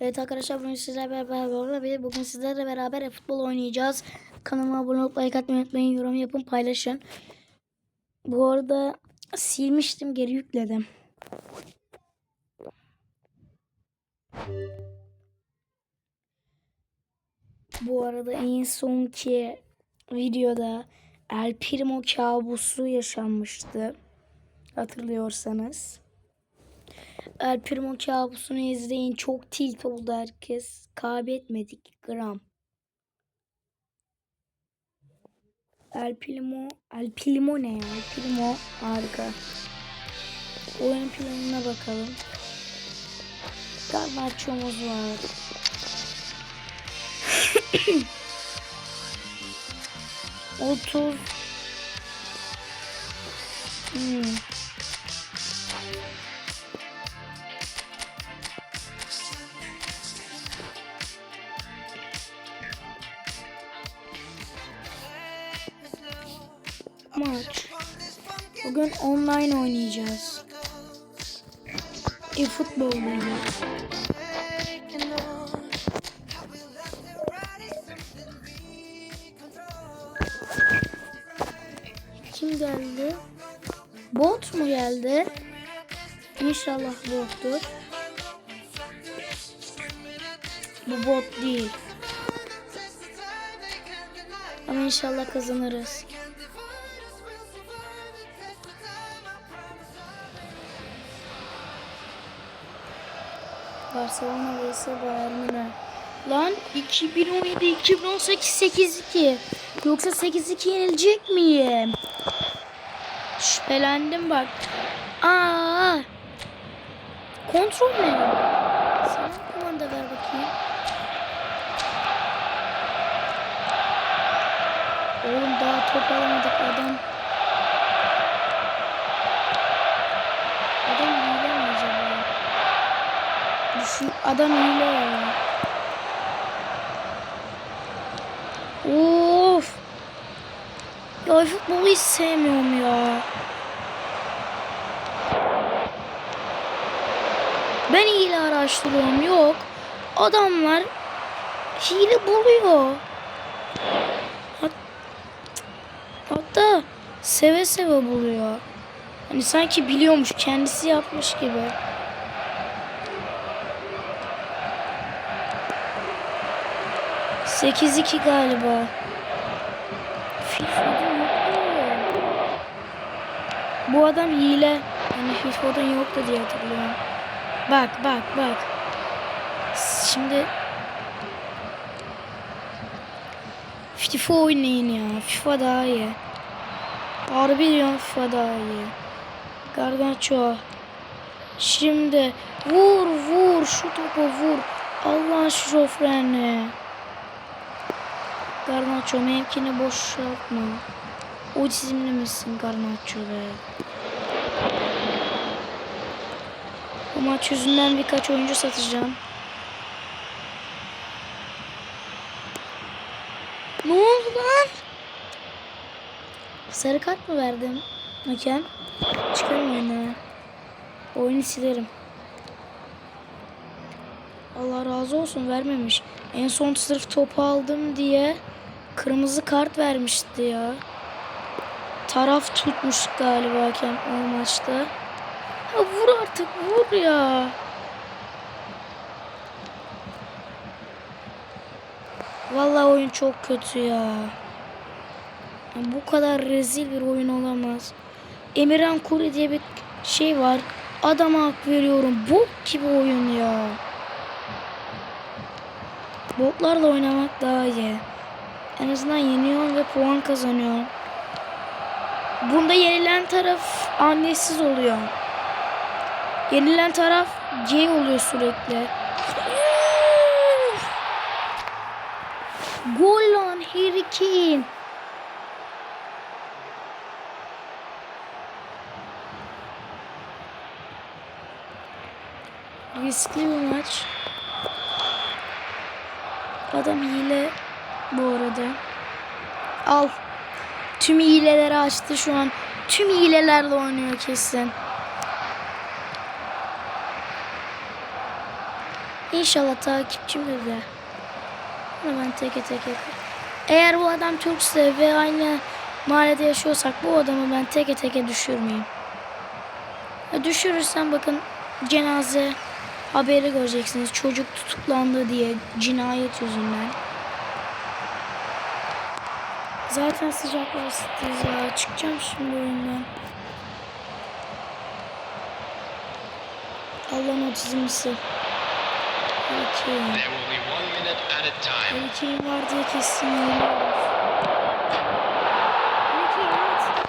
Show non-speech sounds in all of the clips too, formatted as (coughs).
Evet arkadaşlar bugün sizlerle beraber bugün sizlerle beraber futbol oynayacağız. Kanalıma abone olup like atmayı unutmayın. Yorum yapın paylaşın. Bu arada silmiştim geri yükledim. Bu arada en sonki videoda El Primo kabusu yaşanmıştı. Hatırlıyorsanız. El kabusunu izleyin. Çok tilt oldu herkes. Kaybetmedik gram. El Primo, ne ya? El harika. Oyun planına bakalım. Garnaccio'muz var. (coughs) Otuz. Hmm. Bugün online oynayacağız. E futboldayız. Kim geldi? Bot mu geldi? İnşallah bottur. Bu bot değil. Ama inşallah kazanırız. Barcelona vs Bayern Münih. Lan 2017 2018 8-2. Yoksa 8-2 yenilecek miyim? Şüphelendim bak. Aa! Kontrol ne? Sana kumanda ver bakayım. Oğlum daha top alamadık. Adam Düşün, adam hile ya. Of. Ya futbolu hiç sevmiyorum ya. Ben hile araştırıyorum. Yok. Adamlar hile buluyor. Hat Hatta seve seve buluyor. Hani sanki biliyormuş, kendisi yapmış gibi. Sekiz iki galiba. FIFA'da yok? Bu adam hile. Hani FIFA'da yoktu diye hatırlıyorum. Bak bak bak. Şimdi FIFA oynayın ya. FIFA daha iyi. Harbi diyorum FIFA daha iyi. Garnacho. Şimdi vur vur şu topu vur. Allah'ın şofreni. Garnacho mevkini boşaltma. Otizmli misin Garnacho be? Bu maç yüzünden birkaç oyuncu satacağım. Ne oldu lan? Sarı kart mı verdim? Hakem. Çıkarım oyunu. Oyunu silerim. Allah razı olsun vermemiş. En son sırf topu aldım diye kırmızı kart vermişti ya. Taraf tutmuş galiba hakem o maçta. Ha vur artık vur ya. Vallahi oyun çok kötü ya. Ya Bu kadar rezil bir oyun olamaz. Emirhan Kuri diye bir şey var. Adama hak veriyorum. Bok gibi oyun ya. Botlarla oynamak daha iyi. En azından yeniyorsun ve puan kazanıyorsun. Bunda yenilen taraf annesiz oluyor. Yenilen taraf G oluyor sürekli. Gol lan Harry Kane. Riskli bir maç. Adam hile bu arada. Al. Tüm hileleri açtı şu an. Tüm hilelerle oynuyor kesin. İnşallah takipçimdir de. Ben teke teke. Eğer bu adam Türkse ve aynı mahallede yaşıyorsak bu adamı ben teke teke düşürmeyeyim. Ya düşürürsem bakın cenaze haberi göreceksiniz. Çocuk tutuklandı diye cinayet yüzünden. Zaten sıcaklar ısıtıyoruz ya. Çıkacağım şimdi oyundan. Allah'ın a time. Hurricane var diye kesin yeniyoruz. Hurricane at.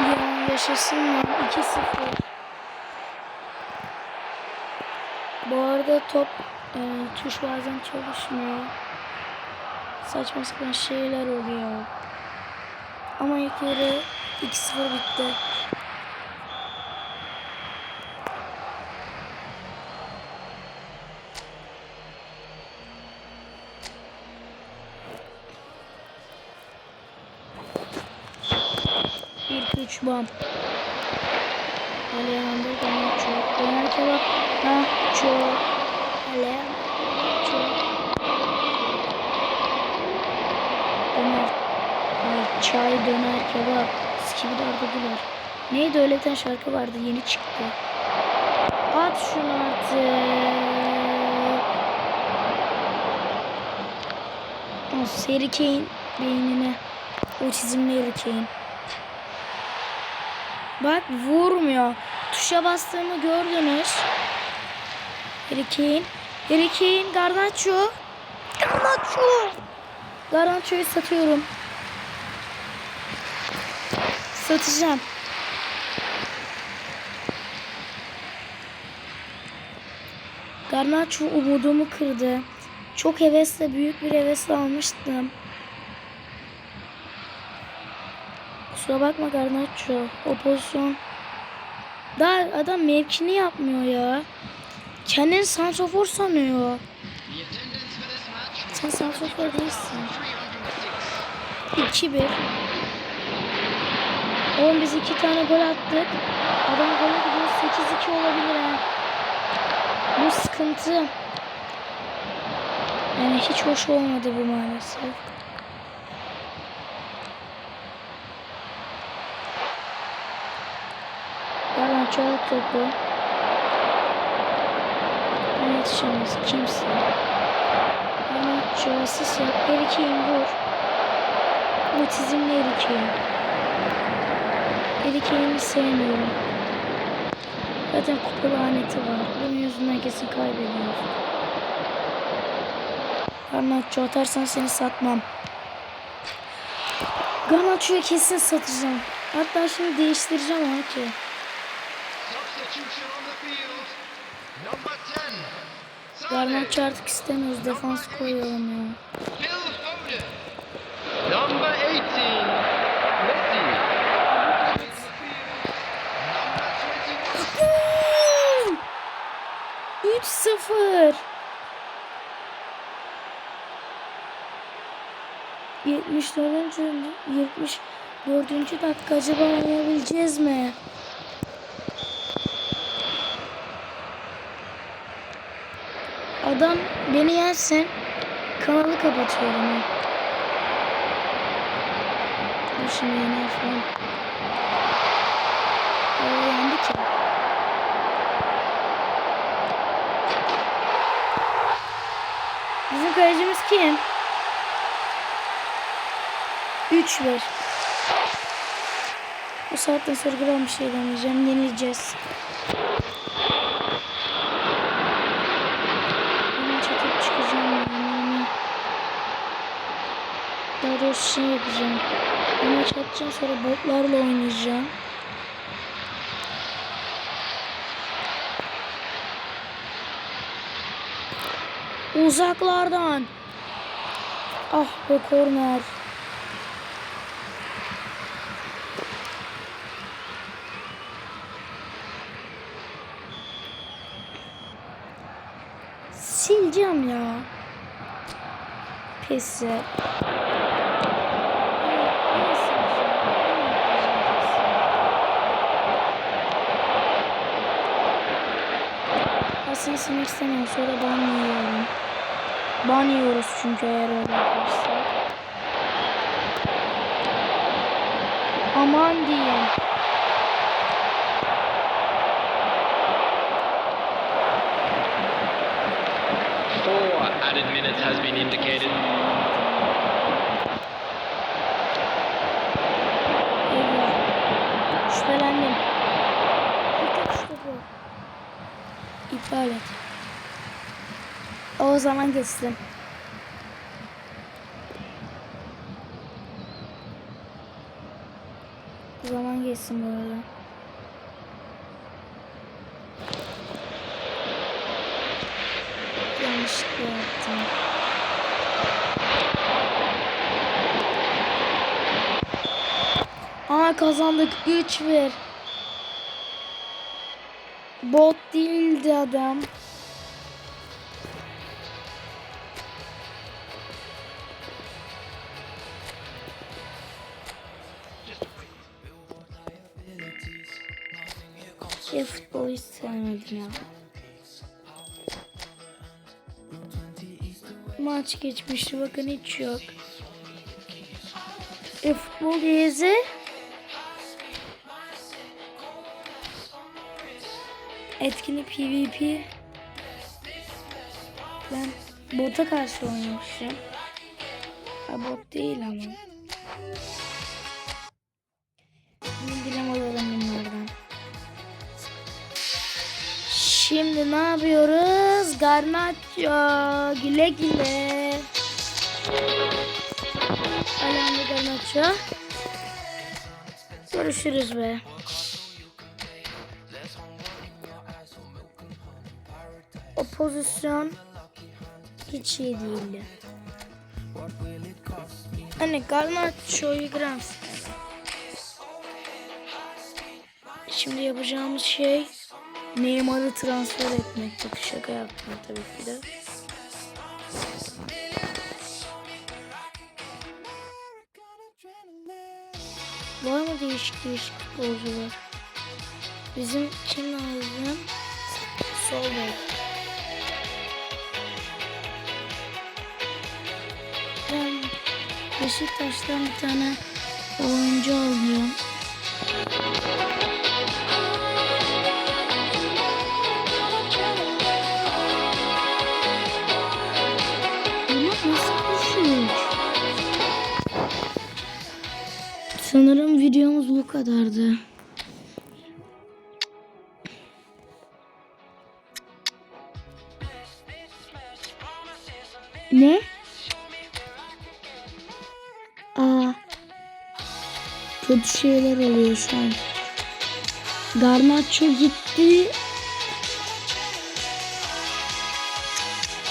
Ya yaşasın lan. 2-0. Bu arada top e, tuş bazen çalışmıyor. Saçma sapan şeyler oluyor. Ama ilk yarı 2-0 bitti. İki, üç bam. Alejandro Ganacho. Döner kebap. Nacho. Alejandro Ganacho. Döner. Çay döner kebap. Skibidi ardadılar. Neydi öyle bir şarkı vardı yeni çıktı. At şunu artık. O Seri Kane beynine. Otizmli Harry Kane. Bak vurmuyor. Tuşa bastığımı gördünüz. Harry Kane. Harry Kane, Garnacho. Garnacho. Garnacho'yu satıyorum. Satacağım. Garnacho umudumu kırdı. Çok hevesle, büyük bir hevesle almıştım. Kusura bakma Garnacho. O pozisyon. Daha adam mevkini yapmıyor ya. Kendini santrofor sanıyor. Sen santrofor değilsin. 306. 2-1. Oğlum biz iki tane gol attık. Adam gole gidiyor 8-2 olabilir ha. Bu sıkıntı. Yani hiç hoş olmadı bu maalesef. Garnacho al topu. Yetişemez kimse. Asist yap. Harry Kane vur. Otizmli Harry Kane'i sevmiyorum. Zaten kupa laneti var. Bunun yüzünden kesin kaybediyoruz. Garnacho atarsan seni satmam. Garnacho'yu kesin satacağım. Hatta şimdi değiştireceğim onu ki. Substitution on the field. Number 10. Sane. Garnacho artık istemiyoruz. Defans koyalım ya. Number 18. Number 21. 3-0. 74. 74. dakika acaba oynayabileceğiz mi? Adam beni yersen kanalı kapatıyorum ha. Dur şimdi yener falan. O yendi ki. Bizim kalecimiz kim? 3-1. Bu saatten sonra gram bir şey demeyeceğim. Yenileceğiz. Maç atıp çıkacağım yani. Daha doğrusu şey yapacağım. Maç atacağım sonra botlarla oynayacağım. Uzaklardan. Ah be korner. Sileceğim ya. Pesi. Sayfasını silmek istemiyorum. Sonra ban yiyorum. Ban yiyoruz çünkü eğer öyle yaparsak. Aman diyeyim. Four added minutes has been indicated. Eyvah. Şüphelendim. Bir tek işte bu. İptal et. O zaman geçsin. Zaman geçsin bu arada. Yanlışlıkla yaptım. Aa kazandık 3 ver. Bot değildi adam. Şey futbolu hiç sevmedim ya. Maç geçmişti bakın hiç yok. E futbol diyezi Etkinlik PvP Ben bota karşı oynamışım. Ha bot değil ama. Şimdi dilem Şimdi ne yapıyoruz? Garnacho. Güle güle. Alamda Garnacho. Görüşürüz be. O pozisyon hiç iyi değildi. Hani Garnacho'yu gram. Şimdi yapacağımız şey Neymar'ı transfer etmek. Bak şaka yaptım tabii ki de. Var mı değişik değişik futbolcular? Bizim kim lazım? Sol bek. Ben Beşiktaş'tan bir tane oyuncu alıyorum. Videomuz bu kadardı. Ne? Aa. Kötü şeyler oluyor şu an. Garnacho gitti.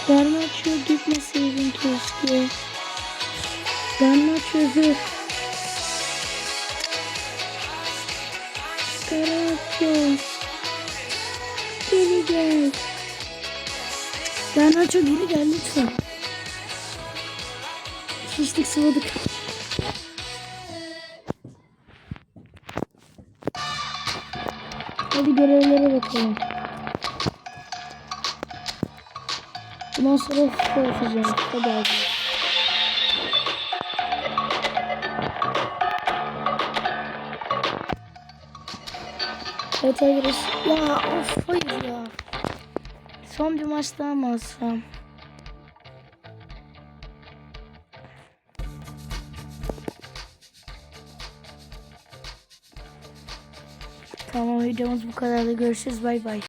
Garnacho gitmeseydin keşke. Garnacho hır. Garnacho. Geri gel. Garnacho geri gel lütfen. Şiştik sıvadık. Hadi görevlere bakalım. Bundan sonra futbol yapacağım. Hadi abi. Evet arkadaşlar. Ya of hayır ya. Son bir maç daha mı alsam? Tamam videomuz bu kadar da görüşürüz bay bay.